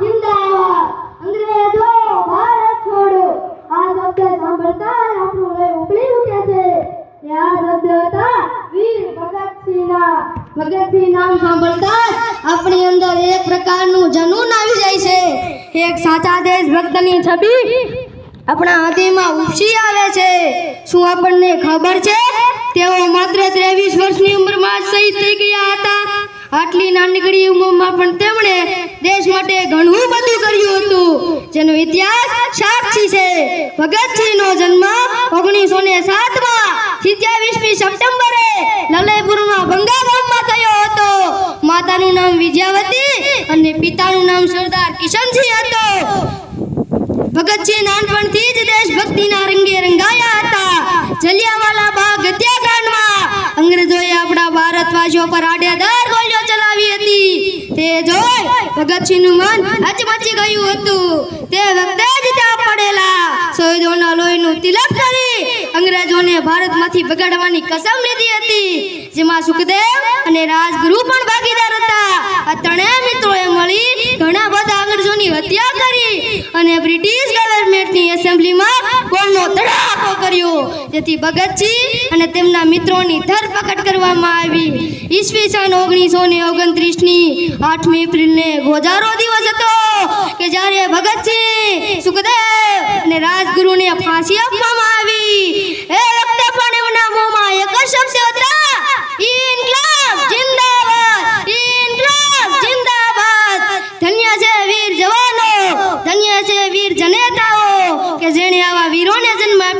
જિંદાબાદ. નામ સાંભળતા આપણી અંદર એક પ્રકારનું જનૂન આવી જાય છે. એક સાચા દેશભક્તની છબી આપણા હાથીમાં ઉપસી આવે છે. શું આપણને ખબર છે? તેઓ માત્ર ત્રેવીસ વર્ષની ઉંમરમાં જ શહીદ થઈ ગયા હતા. આટલી નાનકડી ઉંમરમાં પણ તેમણે દેશ માટે ઘણું બધું કર્યું હતું. જેનો ઇતિહાસ સાક્ષી છે. ભગતસિંહનો જન્મ ઓગણીસો ને સાતમાં, સિત્યાવીસમી સપ્ટેમ્બરે લલયપુરમાં બંગા ગામમાં થયો હતો. માતાનું નામ વિજયાવતી અને પિતાનું નામ સરદાર કિશનસિંહ હતો. ભગતસિંહ નાનપણથી જ દેશભક્તિના રંગે રંગાયા હતા. જલિયાવાલા બાગ હત્યાકાંડમાં અંગ્રેજોએ આપણા ભારતવાસીઓ પર આડેધડ ગોળીઓ ચલાવી હતી તે જોઈ ભગતસિંહનું મન હચમચી ગયું હતું. તે વખતે જ ત્યાં પડેલા શહીદોના લોહીનું તિલક કરી અંગ્રેજોને ભારતમાંથી ભગાડવાની કસમ લીધી હતી. જેમાં સુખદેવ અને રાજગુરુ પણ ભાગીદાર હતા. આ ત્રણેય મિત્રોએ મળી ઘણા બધા અંગ્રેજોની હત્યા કરી અને બ્રિટિશ ગવર્મેન્ટની એસેમ્બલીમાં ગોળનો તડાકો કર્યો. જેથી ભગતસિંહ અને તેમના મિત્રોની ધરપકડ કરવામાં આવી. ઈસવીસન ઓગણીસો ને ઓગણત્રીસની આઠમી એપ્રિલને ગોજારો દિવસ હતો કે જ્યારે ભગતસિંહ સુખદેવ અને રાજગુરુને ફાંસી આપવામાં આવી. એ વખતે પણ એમના મોંમાં એક જ શબ્દ હતા. ઇન્કલાબ જિંદાબાદ ઇન્કલાબ જિંદાબાદ. ધન્ય છે વીર જવાનો, ધન્ય છે વીર જનેતાઓ કે જેણે આવા વીરોને જન્મ આપ્યો